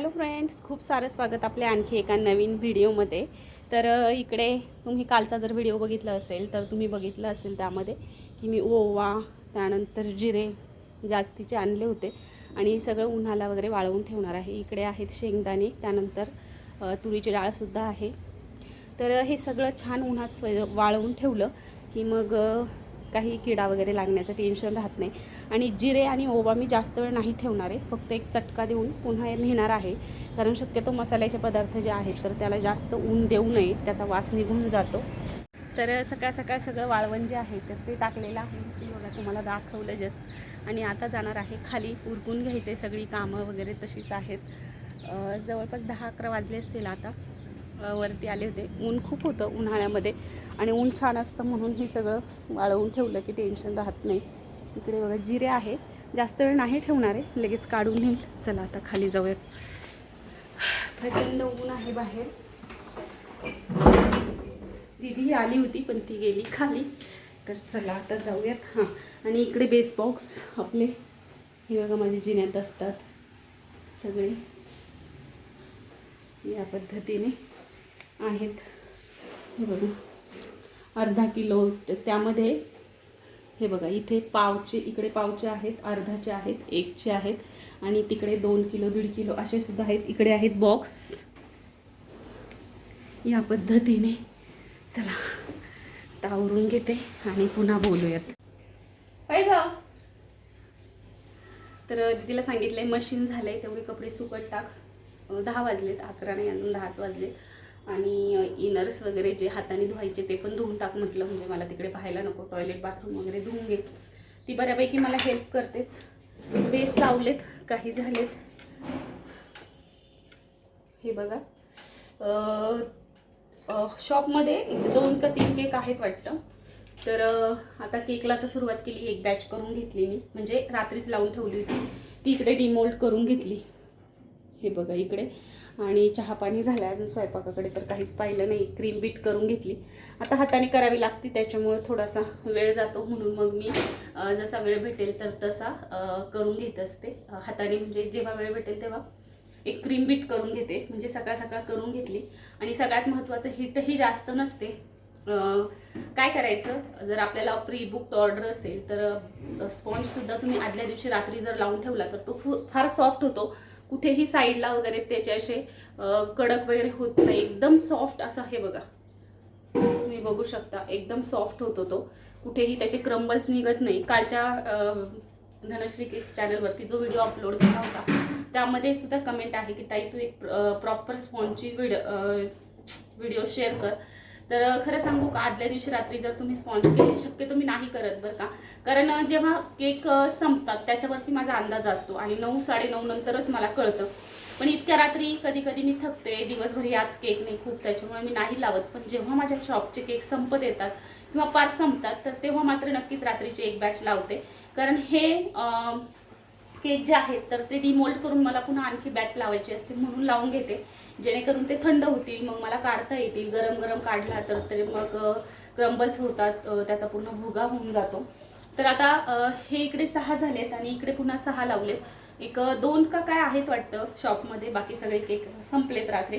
Hello friends खूप सारं स्वागत आपल्या आणखी एका नवीन व्हिडिओमध्ये. तर इकडे तुम्ही कालचा जर व्हिडिओ बघितला असेल तर तुम्ही बघितलं असेल त्यामध्ये की मी ओवा त्यानंतर जिरे जास्तीचे आणले होते आणि सगळं उन्हाला वगैरे वाळवून ठेवणार आहे. इकडे आहेत शेंगदाणे त्यानंतर तुरीची डाळसुद्धा आहे. तर हे सगळं छान उन्हात स्व वाळवून ठेवलं की मग काही किडा वगैरे लागण्याचं टेन्शन राहत नाही. आणि जिरे आणि ओवा मी जास्त वेळ नाही ठेवणार आहे. फक्त एक चटका देऊन पुन्हा नेणार आहे. कारण शक्यतो मसाल्याचे पदार्थ जे आहेत तर त्याला जास्त ऊन देऊ नये. त्याचा वास निघून जातो. तर सकाळ सकाळ सगळं वाळवण जे आहे तर ते टाकलेलं आहे. बघा तुम्हाला दाखवलं जस्ट आणि आता जाणार आहे खाली. उरकून घ्यायचे सगळी कामं वगैरे तशीच आहेत. जवळपास दहा अकरा वाजले असतील आता. वरती आले होते. ऊन खूप होतं उन्हाळ्यामध्ये. आणि ऊन छान असतं म्हणून हे सगळं वाळवून ठेवलं की टेन्शन राहत नाही. इकडे बघा जिरे आहे. जास्त वेळ नाही ठेवणार आहे. लगेच काढून येईल चला आता खाली जाऊयात प्रचंड ऊन आहे बाहेर. दिदी आली होती पण ती गेली खाली. तर चला आता जाऊयात. हां. आणि इकडे बेस बॉक्स आपले. हे बघा माझे जिन्यात असतात. सगळे. या पद्धतीने. आहेत. हे बघा. अर्धा किलो त्यामध्ये हे बघा इथे पावचे इकडे पावचे आहेत अर्धाचे आहेत एकचे आहेत आणि तिकडे दोन किलो दीड किलो असे सुद्धा आहेत. इकडे आहेत बॉक्स. या पद्धतीने चला आता आवरून घेते आणि पुन्हा बोलूयात. काय ग? तर तिला सांगितलंय मशीन झालंय तेवढे कपडे सुकट टाक. दहा वाजलेत अकरा नाही अजून दहाच वाजलेत. आणि इनर्स वगैरे जे हाताने धुवायचे ते पण धुवून टाक म्हटलं. म्हणजे मला तिकडे पाहायला नको टॉयलेट बाथरूम वगैरे धुवून घे. ती बऱ्यापैकी मला हेल्प करतेच. बेस लावलेत काही झालेत. हे बघा. शॉपमध्ये दोन का तीन केक आहेत वाटतं. तर आता केकला तर सुरुवात केली एक बॅच करून घेतली मी. म्हणजे रात्रीच लावून ठेवली होती. ती इकडे डिमोल्ड करून घेतली. हे बघा इकडे. आणि चहा पाणी झालं अजून स्वयंपाकाकडे तर काहीच पाहिलं नाही. क्रीम बीट करून घेतली. आता हाताने करावी लागते त्याच्यामुळे थोडासा वेळ जातो. म्हणून मग मी जसा वेळ भेटेल तर तसा करून घेत असते. हाताने म्हणजे जेव्हा वेळ भेटेल तेव्हा एक क्रीम बीट करून घेते. म्हणजे सकाळ सकाळ करून घेतली. आणि सगळ्यात महत्त्वाचं हिटही जास्त नसते. काय करायचं? जर आपल्याला प्री बुक ऑर्डर असेल तर स्पॉन्जसुद्धा तुम्ही आदल्या दिवशी रात्री जर लावून ठेवला तर तो फार सॉफ्ट होतो. कुठेही साईडला वगैरे त्याचे असे कडक वगैरे होत नाही. एकदम सॉफ्ट असा हे बघा. तुम्ही बघू शकता एकदम सॉफ्ट होतो तो. कुठेही त्याचे क्रम्बल्स निघत नाही. कालच्या धनश्री केक्स चॅनलवरती जो व्हिडिओ अपलोड केला होता त्यामध्ये सुद्धा कमेंट आहे की ताई तू एक प्रॉपर स्पॉन्जची व्हिडिओ व्हिडिओ शेअर कर. तर खरं सांगू का आदल्या दिवशी रात्री जर तुम्ही स्पॉन्ज केले शक्यतो मी नाही करत बरं का. कारण जेव्हा केक संपतात त्याच्यावरती माझा अंदाज असतो आणि नऊ साडेनऊ नंतरच मला कळतं. पण इतक्या रात्री कधी कधी मी थकते दिवसभर याच केक नाही खूप त्याच्यामुळे मी नाही लावत. पण जेव्हा माझ्या शॉपचे केक संपत येतात किंवा पार संपतात तर तेव्हा मात्र नक्कीच रात्रीची एक बॅच लावते. कारण हे केक जे आहेत तर ते डिमोल्ड करून मला पुन्हा आणखी बॅच लावायची असते म्हणून लावून घेते. जेणेकरून ते थंड होतील मग मला काढता येतील. गरम गरम काढला तर ते मग क्रम्बल्स होतात त्याचा पूर्ण भुगा होऊन जातो. तर आता हे इकडे सहा झालेत आणि इकडे पुन्हा सहा लावलेत. एक दोन का काय आहेत वाटतं शॉपमध्ये बाकी सगळे केक संपलेत रात्री.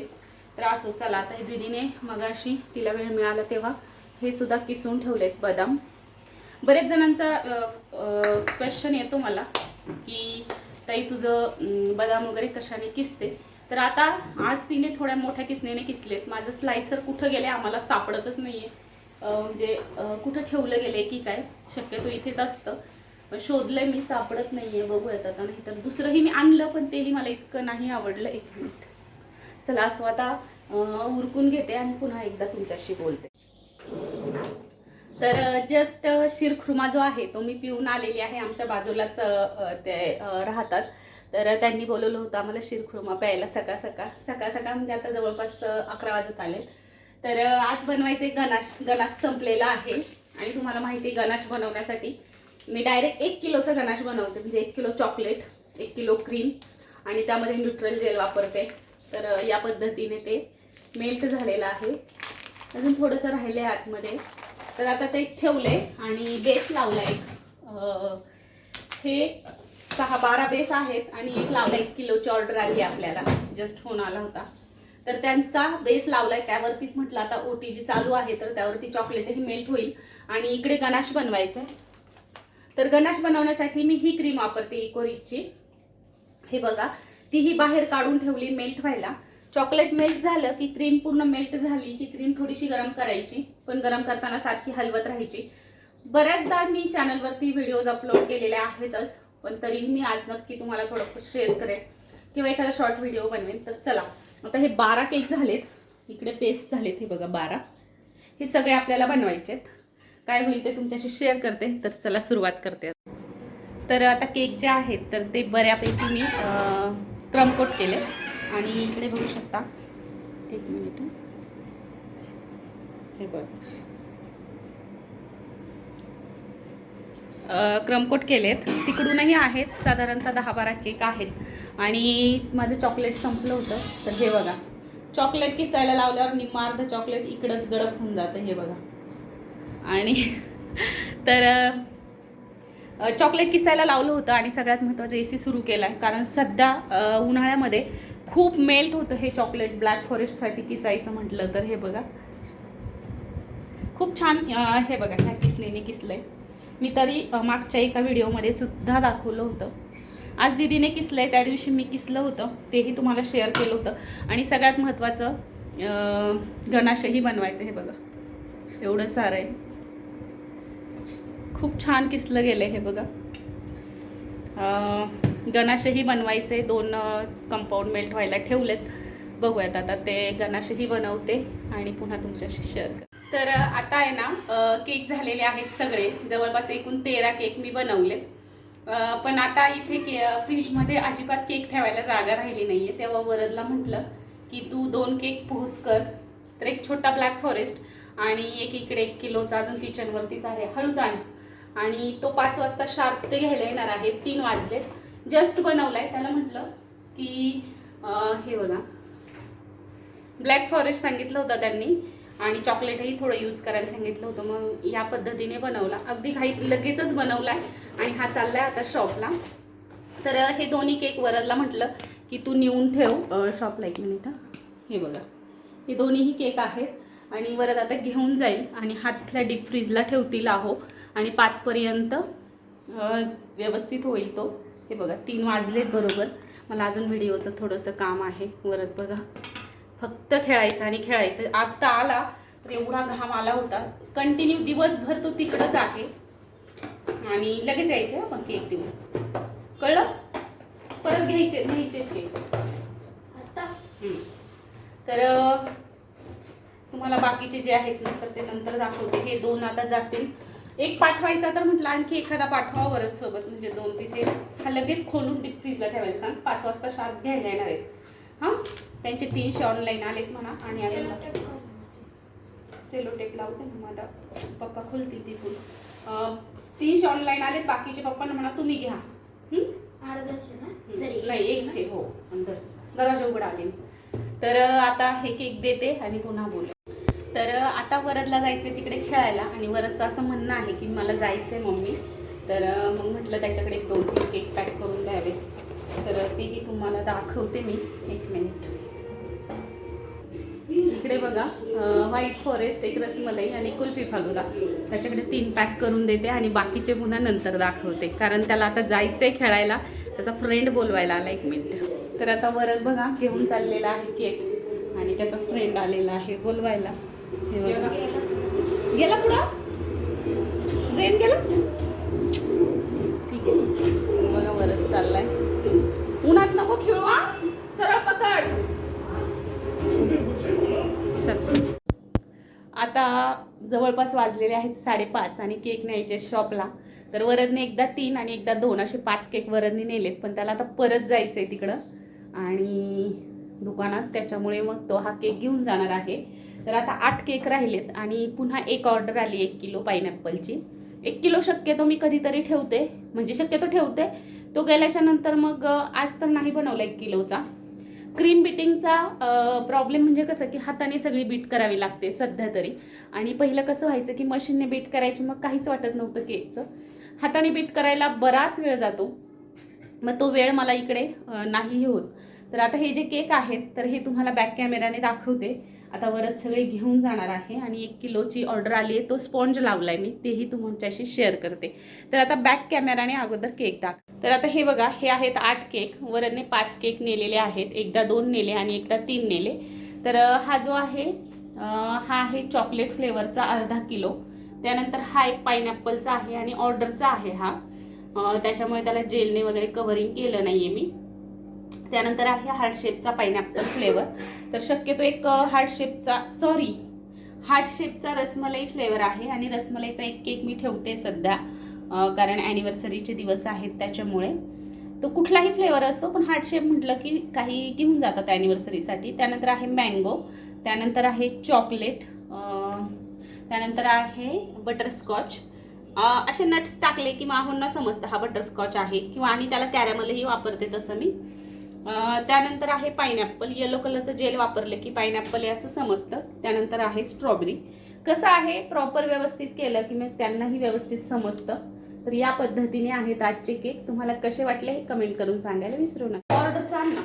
तर असो चला आता हे दिदीने मगाशी तिला वेळ मिळाला तेव्हा हे सुद्धा किसून ठेवलेत बदाम. बरेच जणांचा क्वेश्चन येतो मला. की ताई तुझं बदाम वगैरे कशाने किसते? तर आता आज तिने थोड्या मोठ्या किसणीने किसलेत. माझं स्लायसर कुठं गेले आम्हाला सापडतच नाहीये. म्हणजे कुठं ठेवलं गेलंय की काय? शक्यतो इथेच असतं. पण शोधलंय मी सापडत नाहीये. बघूयात आता. नाही तर दुसरंही मी आणलं पण तेही मला इतकं नाही आवडलं. एक मिनिट चला असं आता उरकून घेते आणि पुन्हा एकदा तुमच्याशी बोलते. तर जस्ट शिरखुर्मा जो आहे तो मी पिऊन आलेली आहे. आमच्या बाजूलाच ते राहतात. तर त्यांनी बोलवलं होतं आम्हाला शिरखुर्मा प्यायला सकाळ सकाळ. सकाळ सकाळ म्हणजे आता जवळपास अकरा वाजत आले. तर आज बनवायचे गणाश गणाश संपलेला आहे. आणि तुम्हाला माहिती आहे गणाश बनवण्यासाठी. मी डायरेक्ट एक किलोचं गणाश बनवते. म्हणजे एक किलो चॉकलेट एक किलो क्रीम आणि त्यामध्ये न्यूट्रल जेल वापरते. तर या पद्धतीने ते मेल्ट झालेलं आहे. अजून थोडंसं राहिलं आहे आतमध्ये. तर आता ते ठेवले आणि बेस लावला एक. हे सहा बारा बेस आहेत आणि एक लावला एक किलोची ऑर्डर आली आपल्याला. जस्ट फोन आला होता. तर त्यांचा बेस लावलाय. त्यावरतीच म्हटलं आता ओटी जी चालू आहे तर त्यावरती चॉकलेटही मेल्ट होईल. आणि इकडे गणाश बनवायचं आहे तर गणाश बनवण्यासाठी मी ही क्रीम वापरते इकोरिजची हे बघा ती ही बाहेर काढून ठेवली मेल्ट व्हायला. चॉकलेट मेल्ट झालं की क्रीम पूर्ण मेल्ट झाली की क्रीम थोडीशी गरम करायची. पण गरम करताना सारखी हलवत राहायची. बऱ्याचदा मी चॅनलवरती व्हिडिओज अपलोड केलेले आहेतच पण तरीही मी आज नक्की तुम्हाला थोडं शेअर करेन किंवा एखादा शॉर्ट व्हिडिओ बनवेन. तर चला आता हे बारा केक झालेत. इकडे पेस्ट झालेत हे बघा बारा. हे सगळे आपल्याला बनवायचे आहेत काय होईल ते तुमच्याशी शेअर करते. तर चला सुरुवात करते. तर आता केक जे आहेत तर ते बऱ्यापैकी मी क्रमकोट केले आणि इकडे बघू शकता. एक मिनिट हे. बघ. क्रमकोट केलेत. तिकडूनही आहेत. साधारणतः दहा बारा केक आहेत. आणि माझं चॉकलेट संपलं होतं तर हे बघा. चॉकलेट किसायला लावल्यावर निम्मा अर्ध चॉकलेट इकडंच गडप होऊन जातं हे बघा. आणि तर चॉकलेट किसायला लावलं होतं आणि सगळ्यात महत्त्वाचं ए सी सुरू केला आहे कारण सध्या उन्हाळ्यामध्ये खूप मेल्ट होतं हे चॉकलेट ब्लॅक फॉरेस्टसाठी किसायचं म्हटलं तर. हे बघा. खूप छान हे बघा ह्या किसणीने आहे मी तरी मागच्या एका व्हिडिओमध्ये सुद्धा दाखवलं होतं. आज दिदीने आहे त्या दिवशी मी किसलं होतं तेही तुम्हाला शेअर केलं होतं. आणि सगळ्यात महत्त्वाचं गणाशही बनवायचं हे बघा. एवढं सारं आहे. खूप छान किसलं गेलं हे बघा. गणाशही बनवायचे दोन कंपाऊंड मेल्ट व्हायला ठेवलेत. बघूयात आता ते गणाशही बनवते आणि पुन्हा तुमच्याशी शेअर तर आता आहे ना केक झालेले आहेत सगळे. जवळपास एकूण तेरा केक मी बनवले. पण आता इथे के फ्रीजमध्ये अजिबात केक ठेवायला जागा राहिली नाही आहे तेव्हा वरदला म्हटलं की तू दोन केक पोहोच कर. तर एक छोटा ब्लॅक फॉरेस्ट आणि एक इकडे एक किलोचा अजून किचनवरतीच आहे. हळूच आण. आणि तो पाच वाजता शार्प ते घ्यायला येणार आहे तीन वाजलेत जस्ट बनवलाय त्याला म्हटलं की हे बघा. ब्लॅक फॉरेस्ट सांगितलं होतं त्यांनी आणि चॉकलेटही थोडं यूज करायला सांगितलं होतं. मग या पद्धतीने बनवला. अगदी घाईत लगेचच बनवलाय आणि हा चाललाय आता शॉपला तर हे दोन्ही केक वरदला म्हटलं की तू नेऊन ठेव. शॉपला एक मिनिट हे. बघा. हे दोन्हीही केक आहेत आणि वरद आता घेऊन जाईल आणि हा तिथल्या डीप फ्रीजला ठेवतील आहो. आणि पाचपर्यंत व्यवस्थित होईल तो. हे बघा तीन वाजलेत बरोबर. मला अजून व्हिडिओचं थोडंसं काम आहे. वरद बघा. फक्त खेळायचं आणि खेळायचं. आत्ता आला तर एवढा घाम आला होता. कंटिन्यू दिवसभर तो तिकडंच आहे आणि लगेच यायचं आपण केक देऊन. कळलं? परत घ्यायचे घ्यायचे केक. तर तुम्हाला बाकीचे जे आहेत ना तर ते नंतर दाखवते. हे दोन आता जातील. एक पाठवायचा तर म्हटलं आणखी एखादा पाठवा वरच सोबत म्हणजे दोन तिथे हा लगेच खोलून डीप फ्रीजला ठेवायला सांग पाच वाजता शार्प घ्यायला येणार आहेत. हां? त्यांचे तीनशे ऑनलाईन आलेत म्हणा. आणि अजून सेलो टेप लावते ना आता पप्पा खोलतील तिथून. तीनशे ऑनलाईन आलेत. बाकीचे पप्पांना म्हणा तुम्ही घ्या? नाही एकचे हो. अंदर. दरवाजा उघडा आले तर आता हे केक देते आणि पुन्हा बोले. तर आता वरदला जायचं आहे तिकडे खेळायला आणि वरदचं असं म्हणणं आहे की मला जायचं आहे मम्मी. तर मग म्हटलं त्याच्याकडे एक दोन तीन केक पॅक करून द्यावे. तर तेही तुम्हाला दाखवते मी. एक मिनिट. इकडे बघा व्हाईट फॉरेस्ट एक रसमलाई आणि कुल्फी फालुदा. त्याच्याकडे तीन पॅक करून देते आणि बाकीचे पुन्हा नंतर दाखवते. कारण त्याला आता जायचं आहे खेळायला. त्याचा फ्रेंड बोलवायला आला एक मिनिट. तर आता वरद बघा घेऊन चाललेला आहे केक. आणि त्याचा फ्रेंड आलेला आहे बोलवायला. गेला पुढं? जैन गेला? ठीक आहे. बघा वरच चाललाय. उन्हात नको खेळू हा. सरळ पकड. चल. आता जवळपास वाजलेले आहेत साडेपाच आणि केक न्यायचे शॉपला तर वरदने एकदा तीन आणि एकदा दोन असे पाच केक वरदने नेलेत पण त्याला आता परत जायचं आहे तिकडं. आणि दुकानात. त्याच्यामुळे मग तो हा केक घेऊन जाणार आहे. तर आता आठ केक राहिलेत आणि पुन्हा एक ऑर्डर आली एक किलो पायनॅपलची एक किलो शक्यतो मी कधीतरी ठेवते. म्हणजे शक्यतो ठेवते. तो गेल्याच्यानंतर मग आज तर नाही बनवला एक किलोचा. क्रीम बिटिंगचा प्रॉब्लेम म्हणजे कसं की हाताने सगळी बीट करावी लागते सध्या तरी. आणि पहिलं कसं व्हायचं की मशीनने बीट करायची मग काहीच वाटत नव्हतं केकचं. हाताने बीट करायला बराच वेळ जातो. मग तो वेळ मला इकडे नाही होत. तर आता हे जे केक आहेत तर हे तुम्हाला बॅक कॅमेऱ्याने दाखवते. आता वरच सगळे घेऊन जाणार आहे आणि एक किलोची ऑर्डर आली आहे तो स्पॉन्ज लावलाय मी तेही तुमच्याशी शेअर करते. तर आता बॅक कॅमेराने अगोदर केक दाख तर आता हे बघा हे आहेत आठ केक वरने पाच केक नेलेले आहेत एकदा दोन नेले आणि एकदा तीन नेले. तर हा जो आहे हा आहे चॉकलेट फ्लेवरचा अर्धा किलो. त्यानंतर हा एक पायनॅपलचा आहे आणि ऑर्डरचा आहे हा. त्याच्यामुळे त्याला जेलने वगैरे कवरिंग केलं नाहीये मी. त्यानंतर आहे हार्ट शेपचा पायनॅपल फ्लेवर तर शक्यतो एक हार्ट शेपचा सॉरी हार्ट शेपचा रसमलाई फ्लेवर आहे आणि रसमलाईचा एक केक मी ठेवते सध्या कारण ॲनिव्हर्सरीचे दिवस आहेत त्याच्यामुळे. तो कुठलाही फ्लेवर असो पण हार्ट शेप म्हटलं की काही घेऊन जातात ॲनिव्हर्सरीसाठी त्यानंतर आहे मँगो त्यानंतर आहे चॉकलेट त्यानंतर आहे बटरस्कॉच असे नट्स टाकले की माहूंना समजतं हा बटरस्कॉच आहे किंवा आणि त्याला कॅरेमलही वापरते तसं मी. त्यानंतर आहे पायनॅपल येलो कलरचं जेल वापरले की पायनॅपल आहे असं समजतं. त्यानंतर आहे स्ट्रॉबेरी कसं आहे? प्रॉपर व्यवस्थित केलं की मग त्यांनाही व्यवस्थित समजतं. तर या पद्धतीने आहेत आजचे केक तुम्हाला कसे वाटले हे कमेंट करून सांगायला विसरू नका. ऑर्डर सांग ना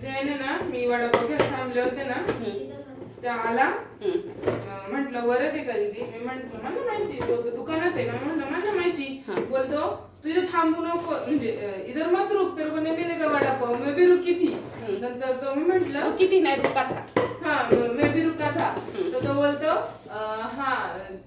जेने ना मी वडापाव थांबले होते ना त्या आला. म्हटलं वरच आहे का दिदी मी म्हंटल मला माहिती दुकानात आहे का म्हटलं माझ्या माहिती. बोलतो तुझे थांबू नको. म्हणजे इधर मत रुक तर पण मी का वडापाव मैं भी रुकी थी. नंतर तो मी म्हंटल किती नाही रुका था. हा मैं भी रुका था. तर तो बोलतो हा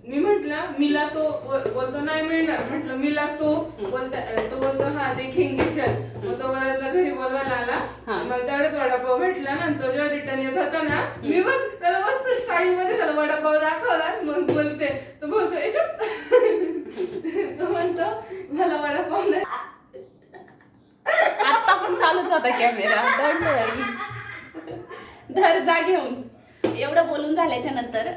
मी म्हंटल मिला तो बोल- बोलतो नाही मिळणार. म्हटलं मिला तो बोलता तो बोलतो हा देखेंगे चल. मग तो वरदला घरी बोलवायला आला. हा. मग तेवढ्यात वडापाव भेटला नंतर जेव्हा रिटर्न येत होता ना मी बघ त्याला मस्त स्टाईल मध्ये त्याला वडापाव दाखवला. मग बोलते तो बोलतो "ए, चुप." तो म्हणतो मला वडापाव नाही. आता पण चालूच होता कॅमेरा धर जा घेऊन. एवढं बोलून झाल्याच्यानंतर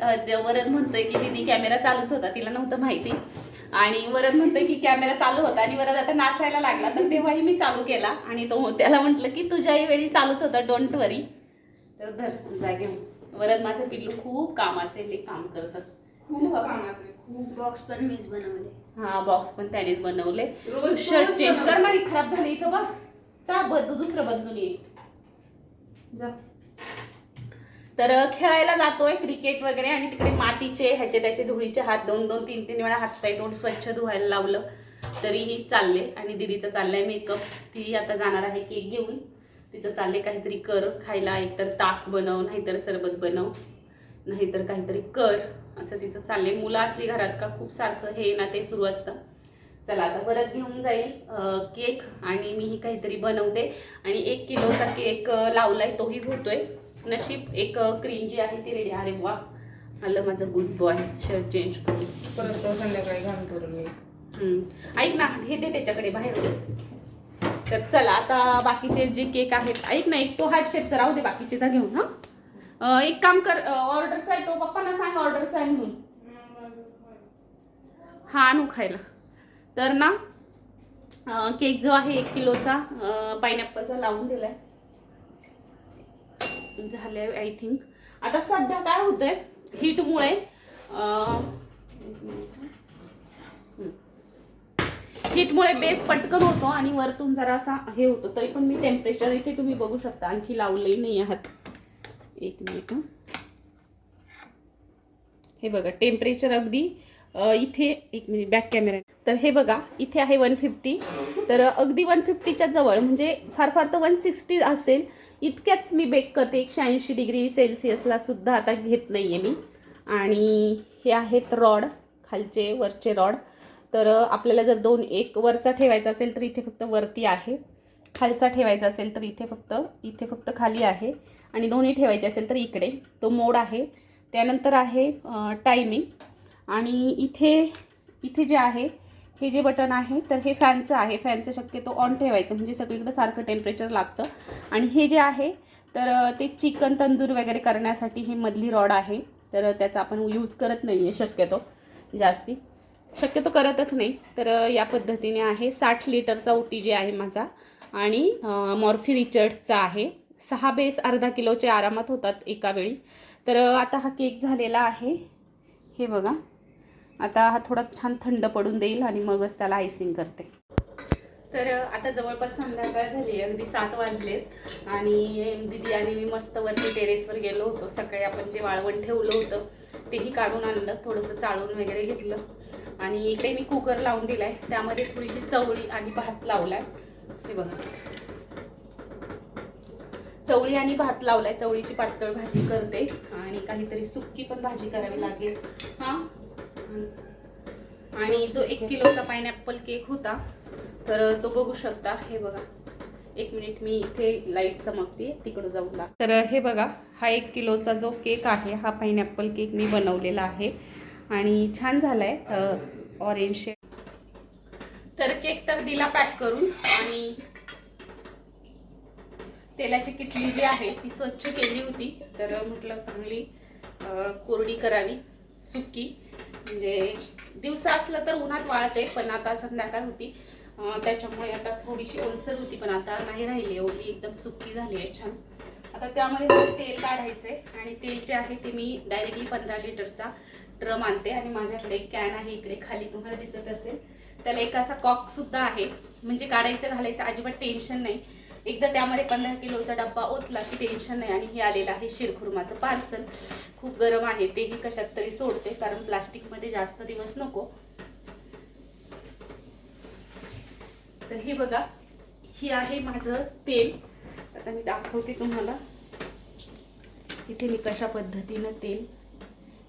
वरद म्हणतोय की दीदी कॅमेरा चालूच होता तिला नव्हतं माहिती. आणि वरद म्हणतोय की कॅमेरा चालू होता आणि वरद आता नाचायला लागला तर तेव्हाही मी चालू केला. आणि तो त्याला म्हटलं की तुझ्याही वेळी चालूच होता डोंट वरी तर धर घेऊन. वरद माझं पिल्लू खूप कामाचे लई काम करतात खूप कामाचे खूप. बॉक्स पण मीच बनवले. हा बॉक्स पण त्यानेच बनवले. रोज- शर्ट चेंज कर. ना खराब झाली इथं बघ. चा बदलू दुसरं बदलून ये जा. तर खेळायला जातोय क्रिकेट वगैरे आणि तिकडे मातीचे ह्याचे त्याचे धुळीचे हात दोन दोन तीन तीन वेळा हात पाय तोंड स्वच्छ धुवायला लावलं. तरीही चालले आणि दिदीचं चाललंय मेकअप ती आता जाणार आहे केक घेऊन. तिचं चालले काहीतरी कर खायला एकतर ताक बनव नाहीतर सरबत बनव नाहीतर काहीतरी कर असं तिचं चालले मुलं असली घरात का खूप सारखं हे ना ते सुरू असतं. चला आता परत घेऊन जाईल केक आणि मीही काहीतरी बनवते. आणि एक किलोचा केक लावलाय तोही होतोय. नशीब एक क्रीम जी आहे ती रेडी अरे वा. आलं माझं गुड बॉय शर्ट चेंज करून. परत संध्याकाळी घाण करून येईल. ऐक ना हे दे त्याच्याकडे बाहेर. तर चला आता बाकीचे जे केक आहेत ऐक ना एक तो हार्ट शेपचा राहू दे बाकीचे जा घेऊन हा. एक काम कर ऑर्डरचा आहे तो पप्पांना सांग ऑर्डरचा आहे म्हणून. हा आणू खायला. तर ना केक जो आहे एक किलोचा पायनॅपलचा लावून दिलाय. झाले आय थिंक आता सध्या काय होतंय? हीटमुळे हीटमुळे बेस पटकन होतो आणि वरतून जरा असा हे होतो. तरी पण मी टेम्परेचर इथे तुम्ही बघू शकता. आणखी लावलेही नाही आहात. एक मिनिट हे. बघा टेम्परेचर अगदी इथे एक मिनिट बॅक कॅमेरा तर हे बघा इथे आहे वन फिफ्टी तर अगदी वन फिफ्टीच्या जवळ म्हणजे फार फार तर वन सिक्स्टी असेल. इतक्याच मी बेक करते. एकशे ऐंशी डिग्री सेल्सिअसला सुद्धा आता घेत नाही आहे मी. आणि हे आहेत रॉड खालचे वरचे रॉड तर आपल्याला जर दोन एक वरचा ठेवायचा असेल तर इथे फक्त वरती आहे. खालचा ठेवायचा असेल तर इथे फक्त इथे फक्त खाली आहे. आणि दोन्ही ठेवायचे असेल तर इकडे. तो मोड आहे. त्यानंतर आहे टायमिंग आणि इथे इथे जे आहे हे जे बटन आहे तर हे फॅनचं आहे. फॅनचं शक्यतो ऑन ठेवायचं म्हणजे सगळीकडे सारखं टेम्परेचर लागतं. आणि हे जे आहे तर ते चिकन तंदूर वगैरे करण्यासाठी हे मधली रॉड आहे. तर त्याचा आपण यूज करत नाही आहे शक्यतो जास्ती. शक्यतो करतच नाही. तर या पद्धतीने आहे. साठ लिटरचा ओटी जे आहे माझा. आणि मॉर्फी रिचर्ड्सचा आहे. सहा बेस अर्धा किलोचे आरामात होतात एका वेळी. तर आता हा केक झालेला आहे. हे बघा. आता हा थोडा छान थंड पडून देईल आणि मगच त्याला आयसिंग करते. तर आता जवळपास संध्याकाळ झाली अगदी सात वाजलेत. आणि दिदी आणि मी मस्त वरती टेरेसवर गेलो होतो. सकाळी आपण जे वाळवण ठेवलं होतं तेही काढून आणलं थोडंसं चाळून वगैरे घेतलं. आणि इकडे मी कुकर लावून दिलाय. त्यामध्ये थोडीशी चवळी आणि भात लावलाय. हे बघा. चवळी आणि भात लावलाय. चवळीची पातळ भाजी करते. आणि काहीतरी सुक्की पण भाजी करावी लागेल. हां? आणि जो एक किलोचा पायनॅपल केक होता तर तो बघू शकता. हे बघा. एक मिनिट मी इथे लाइट चमकते तिकडं जाऊन लाग तर हे बघा हा एक किलोचा जो केक आहे हा पायनॅपल केक मी बनवलेला आहे. आणि छान झालाय ऑरेंज शेड तर केक तर दिला पॅक करून. आणि तेलाची किटली जी आहे ती स्वच्छ केली होती. तर म्हटलं चांगली कोरडी करावी. सुक्की म्हणजे दिवसा असलं तर उन्हात वाळते पण आता संध्याकाळ होती. त्याच्यामुळे आता थोडीशी ओलसर होती पण आता नाही राहिली. एवढी एकदम सुक्की झाली आहे छान. आता त्यामध्ये तेल तेल काढायचे आणि तेल जे आहे ते मी डायरेक्टली पंधरा लिटरचा ड्रम आणते आणि माझ्याकडे कॅन आहे इकडे खाली तुम्हाला दिसत असेल. त्याला एक असा कॉक सुद्धा आहे. म्हणजे काढायचं घालायचं अजिबात टेन्शन नाही. एकदा त्यामध्ये पंधरा किलोचा डब्बा ओतला की टेन्शन नाही आणि हे आलेलं आहे शिरखुर्माचं पार्सल खूप गरम आहे तेही कशात तरी सोडते कारण प्लास्टिकमध्ये जास्त दिवस नको. तर हे बघा ही आहे माझं तेल. आता मी दाखवते तुम्हाला. इथे मी कशा पद्धतीनं तेल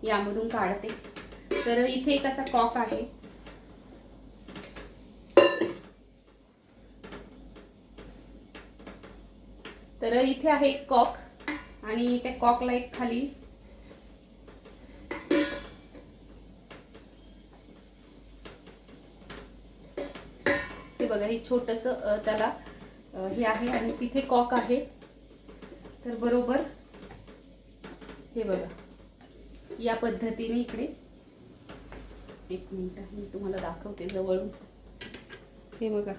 यामधून काढते. तर इथे एक असा कॉक आहे. तर इथे आहे एक कॉक आणि त्या कॉकला एक खाली. हे बघा हे छोटस त्याला हे आहे आणि तिथे कॉक आहे. तर बरोबर हे बघा या पद्धतीने इकडे. एक मिनिट मी तुम्हाला दाखवते जवळून. हे बघा.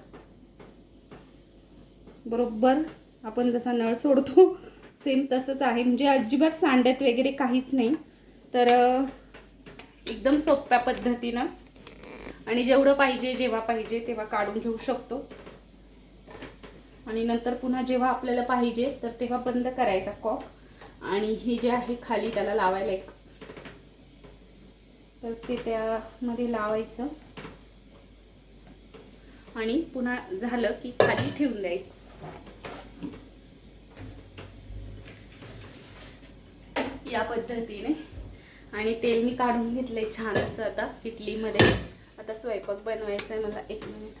बरोबर आपण जसा नळ सोडतो सेम तसंच आहे. म्हणजे अजिबात सांडत वगैरे काहीच नाही. तर एकदम सोप्या पद्धतीनं आणि जेवढं पाहिजे जेव्हा पाहिजे तेव्हा काढून घेऊ शकतो. आणि नंतर पुन्हा जेव्हा आपल्याला पाहिजे तर तेव्हा बंद करायचा कॉक. आणि हे जे आहे खाली त्याला लावायला एक. तर ते त्यामध्ये लावायचं. आणि पुन्हा झालं की खाली ठेवून द्यायचं. या पद्धतीने. आणि तेल मी काढून घेतलंय छान असं आता किटलीमध्ये आता स्वयंपाक बनवायचा आहे मला एक मिनिट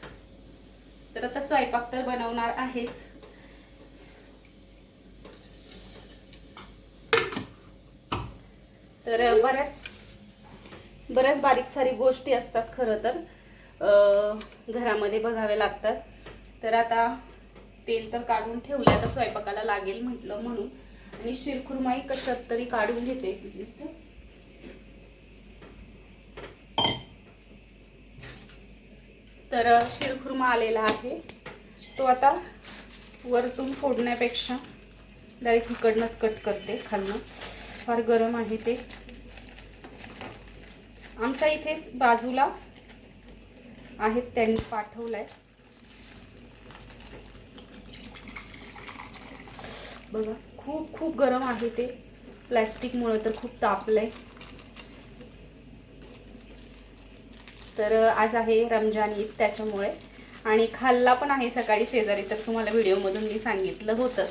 तर आता स्वयंपाक तर बनवणार आहेच. तर बऱ्याच बऱ्याच बारीक सारी गोष्टी असतात खरं तर. अं, घरामध्ये बघाव्या लागतात. तर आता तेल तर काढून ठेवलं आता स्वयंपाकाला लागेल म्हटलं म्हणून. आणि शिरखुरमाई कशात तरी काढून घेते. तर शिरखुरमा शिरखुर्मा आलेला आहे. तो आता वरतून फोडण्यापेक्षा डायरेक्ट इकडनंच कट करते खालनं. फार गरम आहे ते. आमच्या इथेच बाजूला आहेत त्यांनी पाठवलंय. बघा. खूप खूप गरम आहे ते. प्लॅस्टिकमुळं तर खूप तापलंय. तर आज आहे रमजान ईद त्याच्यामुळे. आणि खाल्ला पण आहे सकाळी शेजारी तर तुम्हाला व्हिडिओमधून मी सांगितलं होतं.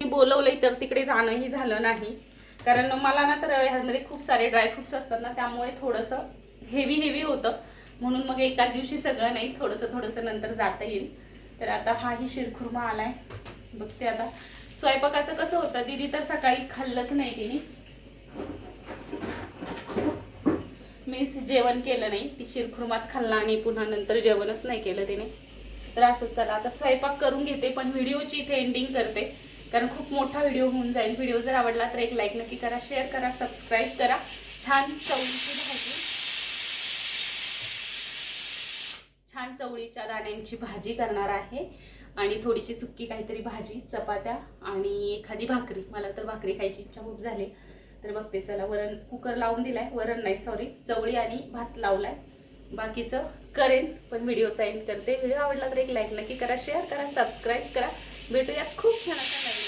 मी बोलवलंय तर तिकडे जाणंही झालं नाही. कारण मला ना तर ह्यामध्ये खूप सारे ड्रायफ्रुट्स असतात ना त्यामुळे थोडंसं हेवी हेवी होतं. म्हणून मग एकाच दिवशी सगळं नाही थोडंसं थोडंसं नंतर जाता येईल. तर आता हाही शिरखुर्मा आलाय. बघते आता. स्वयंपाकाचं कसं होतं? दिदी तर सकाळी खाल्लंच नाही तिने. मीन्स जेवण केलं नाही. ती शिरखुर्माच खाल्ला आणि पुन्हा नंतर जेवणच नाही केलं तिने. तर असंच चला आता स्वयंपाक करून घेते पण व्हिडिओची इथे एंडिंग करते. कारण खूप मोठा व्हिडिओ होऊन जाईल. व्हिडिओ जर आवडला तर एक लाईक नक्की करा शेअर करा सबस्क्राईब करा. छान चवळीची भाजी. छान चवळीच्या दाण्यांची भाजी करणार आहे. आणि थोडीशी सुक्की काहीतरी भाजी चपात्या आणि एखादी भाकरी. मला तर भाकरी खायची इच्छा खूप झाली. तर बघते चला वरण कुकर लावून दिलाय. वरण नाही सॉरी चवळी आणि भात लावलाय. बाकीचं करेन पण व्हिडिओचा एंड करते. व्हिडिओ आवडला तर एक लाईक नक्की करा शेअर करा सबस्क्राईब करा. भेटूया खूप छान